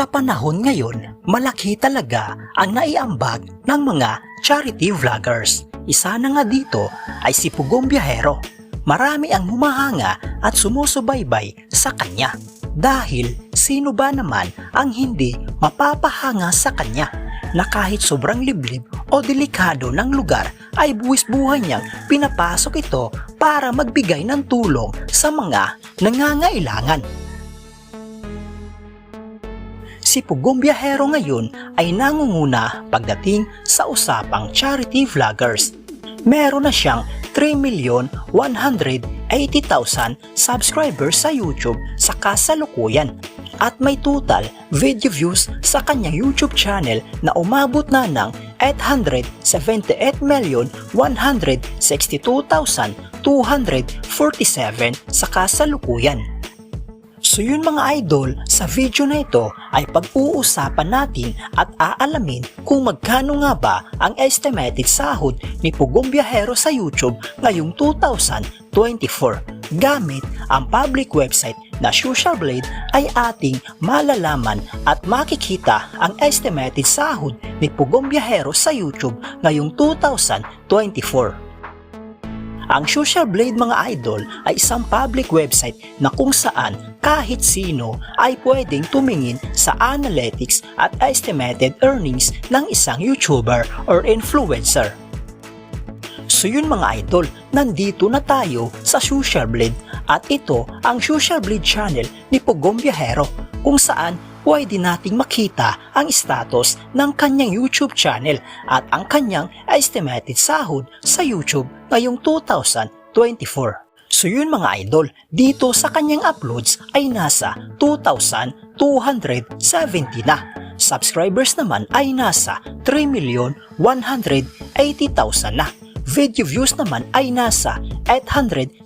Sa panahon ngayon, malaki talaga ang naiambag ng mga charity vloggers. Isa na nga dito ay si Pugong Biyahero. Marami ang humahanga at sumusubaybay sa kanya. Dahil sino ba naman ang hindi mapapahanga sa kanya na kahit sobrang liblib o delikado ng lugar ay buwis buhay niyang pinapasok ito para magbigay ng tulong sa mga nangangailangan. Si Pugong Biyahero ngayon ay nangunguna pagdating sa usapang charity vloggers. Meron na siyang 3,180,000 subscribers sa YouTube sa kasalukuyan at may total video views sa kanyang YouTube channel na umabot na ng 878,162,247 sa kasalukuyan. So yun mga idol, sa video na ito ay pag-uusapan natin at aalamin kung magkano nga ba ang estimated sahod ni Pugong Biyahero sa YouTube ngayong 2024. Gamit ang public website na Social Blade ay ating malalaman at makikita ang estimated sahod ni Pugong Biyahero sa YouTube ngayong 2024. Ang Social Blade mga idol ay isang public website na kung saan kahit sino ay pwedeng tumingin sa analytics at estimated earnings ng isang YouTuber or influencer. So yun mga idol, nandito na tayo sa Social Blade at ito ang Social Blade channel ni Pugong Biyahero kung saan pwede nating makita ang status ng kanyang YouTube channel at ang kanyang estimated sahod sa YouTube ngayong 2024. So yun mga idol, dito sa kanyang uploads ay nasa 2,270 na. Subscribers naman ay nasa 3,180,000 na. Video views naman ay nasa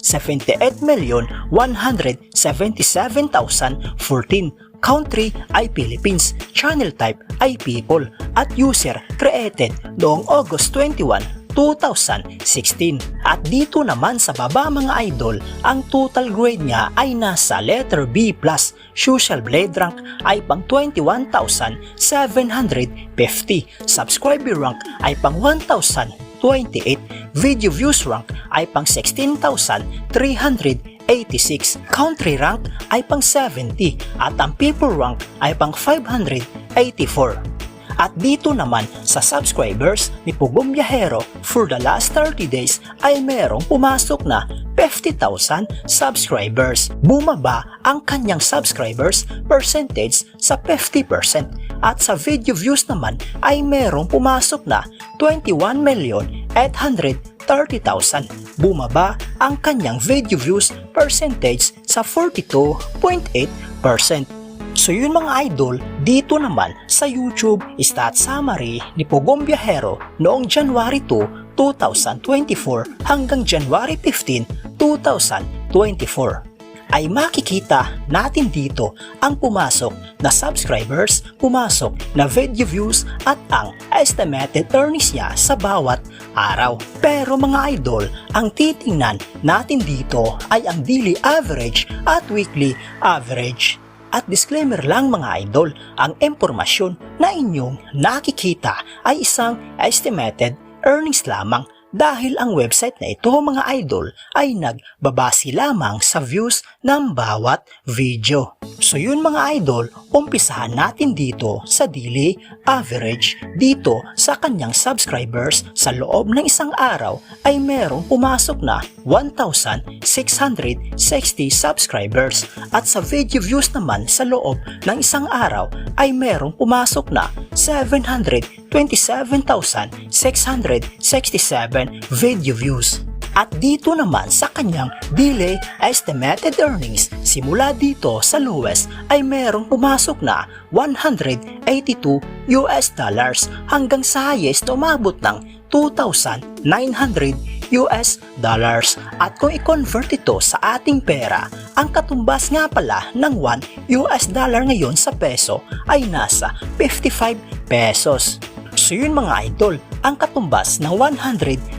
878,177,014. Country ay Philippines, channel type ay people, at user created noong August 21, 2016. At dito naman sa baba mga idol, ang total grade niya ay nasa letter B+. Social Blade rank ay pang 21,750. Subscriber rank ay pang 1,028. Video views rank ay pang 16,386. Country rank ay pang 70 at ang people rank ay pang 584. At dito naman sa subscribers ni Pugong Biyahero for the last 30 days ay merong pumasok na 50,000 subscribers. Bumaba ang kanyang subscribers percentage sa 50% at sa video views naman ay merong pumasok na 21 million 830,000. Bumaba ang kanyang video views percentage sa 42.8%. So yun mga idol, dito naman sa YouTube stat summary ni Pogong Biyahero noong January 2, 2024 hanggang January 15, 2024 ay makikita natin dito ang pumasok na subscribers, pumasok na video views at ang estimated earnings niya sa bawat araw. Pero mga idol, ang titingnan natin dito ay ang daily average at weekly average. At disclaimer lang mga idol, ang impormasyon na inyong nakikita ay isang estimated earnings lamang dahil ang website na ito mga idol ay nagbabase lamang sa views ng bawat video. So yun mga idol, umpisahan natin dito sa daily average. Dito sa kanyang subscribers sa loob ng isang araw ay merong pumasok na 1,660 subscribers at sa video views naman sa loob ng isang araw ay merong pumasok na 727,667 video views. At dito naman sa kanyang daily estimated earnings, simula dito sa lowest ay merong pumasok na 182 US dollars hanggang sa highest umabot ng 2,900 US dollars. At kung i-convert ito sa ating pera, ang katumbas nga pala ng 1 US dollar ngayon sa peso ay nasa 55 pesos. So yun mga idol, ang katumbas ng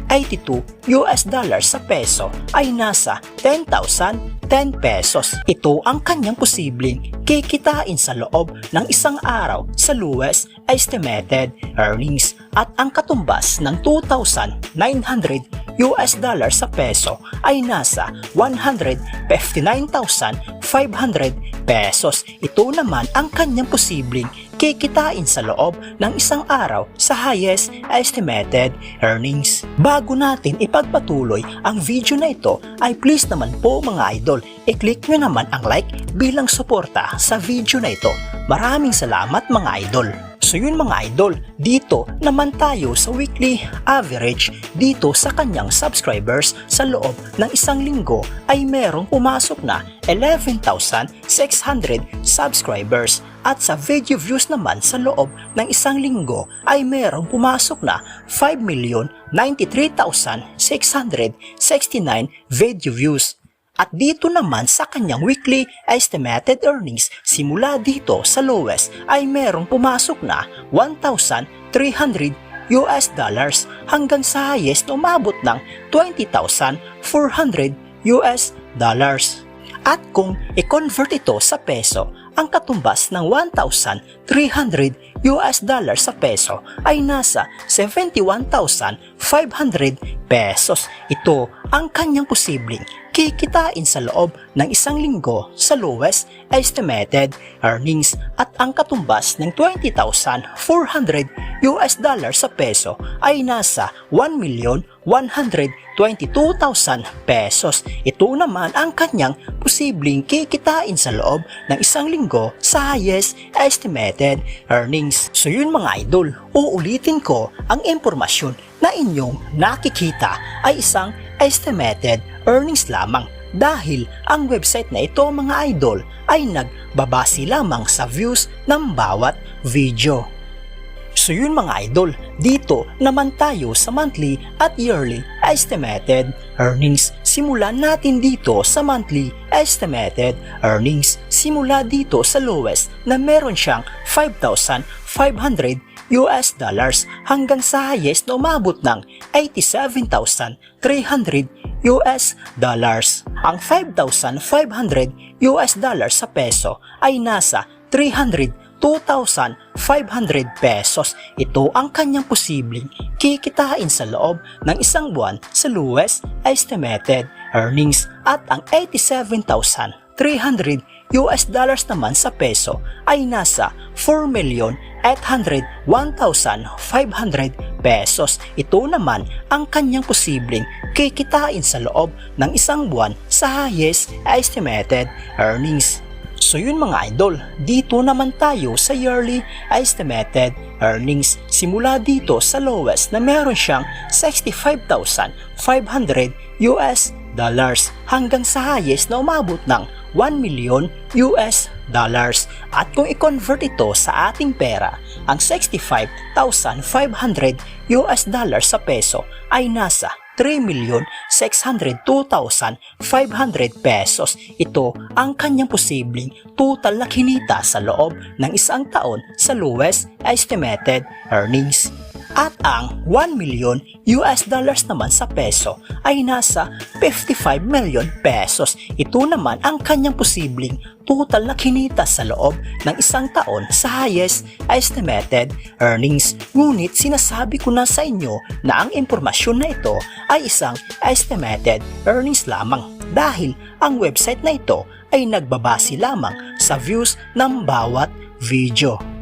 182 US dollars sa peso ay nasa 10,010 pesos. Ito ang kanyang posibleng kikitain sa loob ng isang araw sa lowest estimated earnings at ang katumbas ng 2,900 US dollars sa peso ay nasa 159,500 pesos. Ito naman ang kanyang posibleng kikitain sa loob ng isang araw sa highest estimated earnings. Bago natin ipagpatuloy ang video na ito ay please naman po mga idol, i-click nyo naman ang like bilang suporta sa video na ito. Maraming salamat mga idol. So yun mga idol, dito naman tayo sa weekly average dito sa kanyang subscribers sa loob ng isang linggo ay merong pumasok na 11,600 subscribers at sa video views naman sa loob ng isang linggo ay merong pumasok na 5,093,669 video views. At dito naman sa kanyang weekly estimated earnings simula dito sa lowest ay merong pumasok na 1,300 US dollars hanggang sa highest umabot ng 20,400 US dollars. At kung i-convert ito sa peso, ang katumbas ng 1,300 US dollars sa peso ay nasa 71,500 pesos. Ito ang kanyang posibleng kikitain sa loob ng isang linggo sa lowest estimated earnings at ang katumbas ng 20,400 US dollars sa peso ay nasa 1,122,000 pesos. Ito naman ang kanyang posibleng kikitain sa loob ng isang linggo sa highest estimated earnings. So yun mga idol, uulitin ko ang impormasyon na inyong nakikita ay isang estimated earnings lamang dahil ang website na ito mga idol ay nagbabase lamang sa views ng bawat video. So yun mga idol, dito naman tayo sa monthly at yearly estimated earnings. Simulan natin dito sa monthly estimated earnings. Simula dito sa lowest na meron siyang 5,500 US dollars hanggang sa highest na umabot ng 87,300 US dollars. Ang 5,500 US dollars sa peso ay nasa 302,500 pesos. Ito ang kanyang posibleng kikitain sa loob ng isang buwan sa lowest estimated earnings at ang 87,300 US dollars naman sa peso ay nasa 4,801,500 pesos. Ito naman ang kanyang posibleng kikitain sa loob ng isang buwan sa highest estimated earnings. So yun mga idol, dito naman tayo sa yearly estimated earnings. Simula dito sa lowest na meron siyang 65,500 US dollars hanggang sa highest na umabot ng 1 million US dollars. At kung i-convert ito sa ating pera, ang 65,500 US dollars sa peso ay nasa 3,602,500 pesos. Ito ang kanyang posibleng total na kinita sa loob ng isang taon sa lowest estimated earnings. At ang 1 million US dollars naman sa peso ay nasa 55 million pesos. Ito naman ang kanyang posibleng total na kinita sa loob ng isang taon sa highest estimated earnings. Ngunit sinasabi ko na sa inyo na ang impormasyon na ito ay isang estimated earnings lamang dahil ang website na ito ay nagbabase lamang sa views ng bawat video.